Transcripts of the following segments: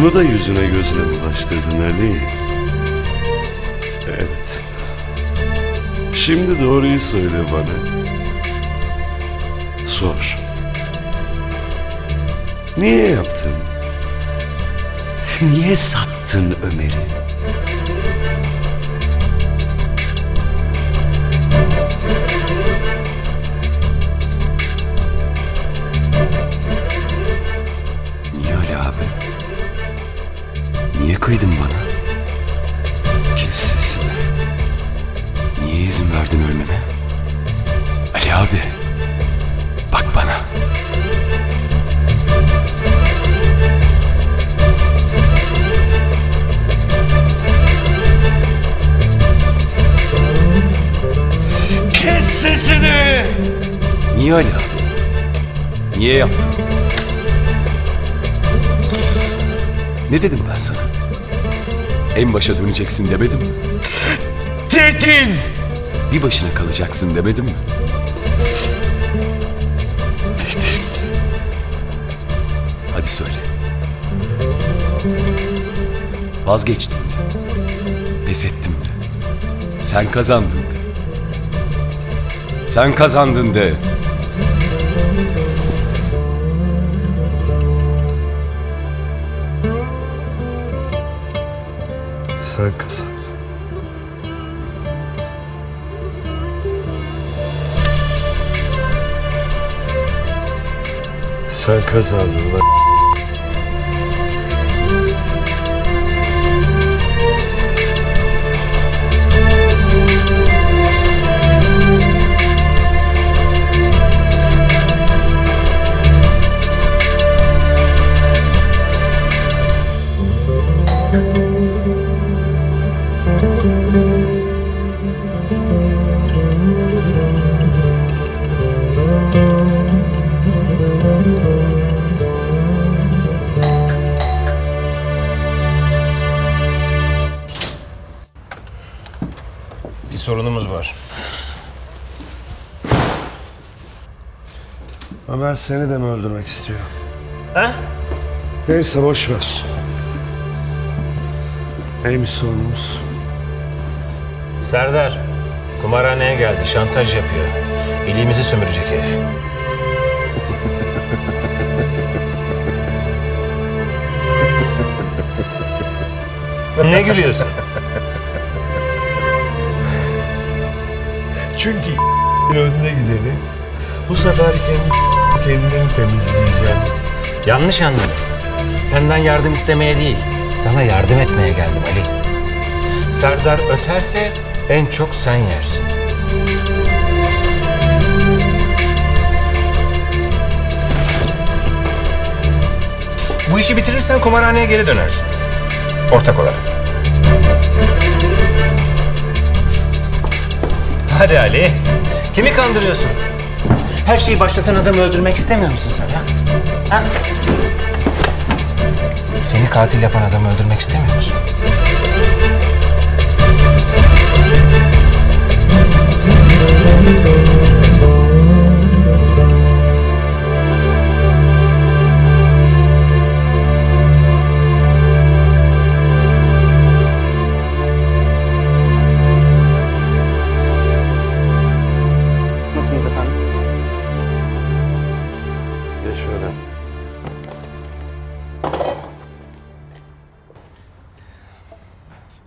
Bunu da yüzüne gözüne bulaştırdın Ali. Evet. Şimdi doğruyu söyle bana. Sor. Niye yaptın? Niye sattın Ömer'i? İzin verdin ölmeme? Ali abi. Bak bana. Kes sesini! Niye Ali abi? Niye yaptın? Ne dedim ben sana? En başa döneceksin demedim mi? Tetin! Bir başına kalacaksın demedim mi? Tetin. Hadi söyle. Vazgeçtim de. Pes ettim de. Sen kazandın de. Sen kazandın de. Sen kazandın. Sen kazandın lan. Ömer seni de mi öldürmek istiyor? He? Neyse boş ver. Neymiş sorunumuz? Serdar, kumarhaneye geldi, şantaj yapıyor. İliğimizi sömürecek herif. ne gülüyorsun? Çünkü önüne gideni bu sefer kendi kendin temizleyeceğim. Yanlış anladın. Senden yardım istemeye değil, sana yardım etmeye geldim Ali. Serdar öterse en çok sen yersin. Bu işi bitirirsen kumarhaneye geri dönersin. Ortak olarak. Hadi Ali. Kimi kandırıyorsun? Her şeyi başlatan adamı öldürmek istemiyor musun sen ha? Ha? Seni katil yapan adamı öldürmek istemiyor musun? Şöyle.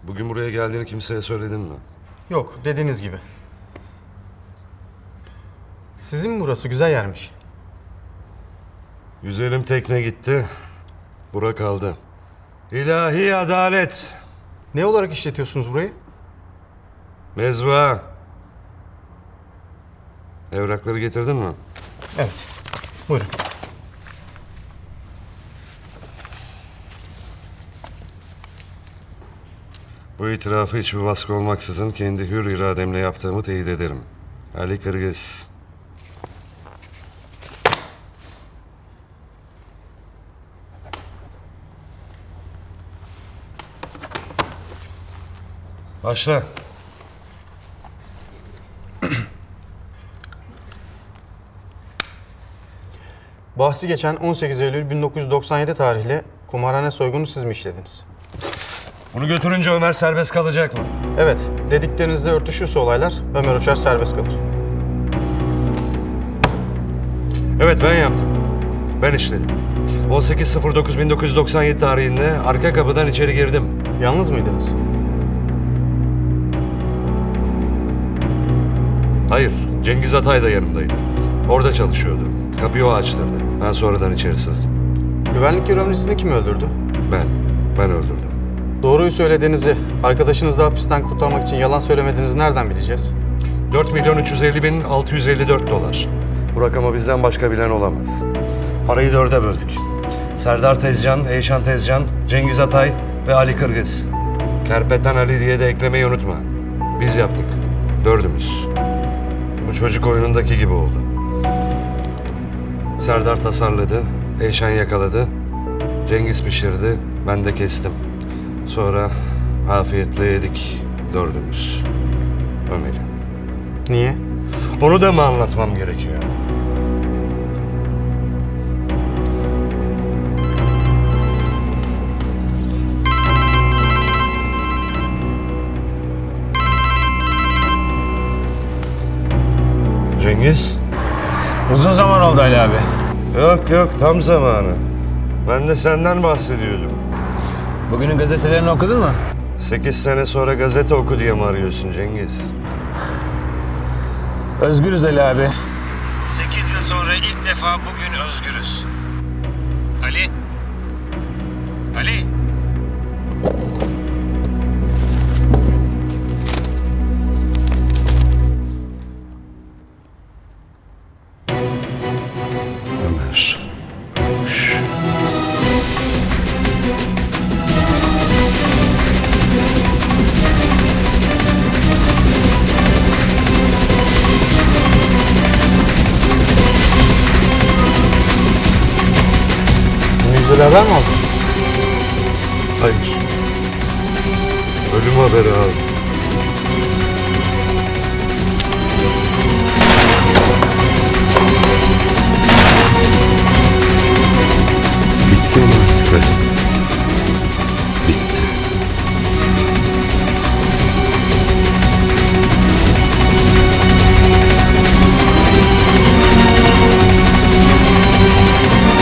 Bugün buraya geldiğini kimseye söyledin mi? Yok, dediğiniz gibi. Sizin mi burası? Güzel yermiş. Güzelim tekne gitti. Bura kaldı. İlahi adalet. Ne olarak işletiyorsunuz burayı? Mezba. Evrakları getirdin mi? Evet. Buyurun. Bu itirafı hiçbir baskı olmaksızın kendi hür irademle yaptığımı teyit ederim. Ali Kırgız. Başla. Bahsi geçen 18 Eylül 1997 tarihli Kumarhane soygunu siz mi işlediniz? Bunu götürünce Ömer serbest kalacak mı? Evet, dediklerinizle örtüşürse olaylar Ömer Uçar serbest kalır. Evet ben yaptım. Ben işledim. 18.09.1997 tarihinde arka kapıdan içeri girdim. Yalnız mıydınız? Hayır, Cengiz Atay da yanımdaydı. Orada çalışıyordu. Kapıyı o açtırdı. Ben sonradan içeri sızdım. Güvenlik görevlisini kim öldürdü? Ben, ben öldürdüm. Doğruyu söylediğinizi, arkadaşınızı hapisten kurtarmak için yalan söylemediğinizi nereden bileceğiz? 4 milyon 350 bin 654 dolar. Bu rakamı bizden başka bilen olamaz. Parayı dörde böldük. Serdar Tezcan, Eyşan Tezcan, Cengiz Atay ve Ali Kırgız. Kerpeten Ali diye de eklemeyi unutma. Biz yaptık. Dördümüz. Bu çocuk oyunundaki gibi oldu. Serdar tasarladı, Eyşan yakaladı, Cengiz pişirdi, ben de kestim. Sonra afiyetle yedik dördümüz. Ömer'i. Niye? Onu da mı anlatmam gerekiyor? Cengiz? Uzun zaman oldu Ali abi. Yok yok tam zamanı. Ben de senden bahsediyordum. Bugünün gazetelerini okudun mu? Sekiz sene sonra gazete oku diye mi arıyorsun Cengiz? Özgürüz Ali abi. 8 yıl sonra ilk defa bugün özgürüz. Ali? Haber mi aldın? Hayır. Ölüm haberi aldım.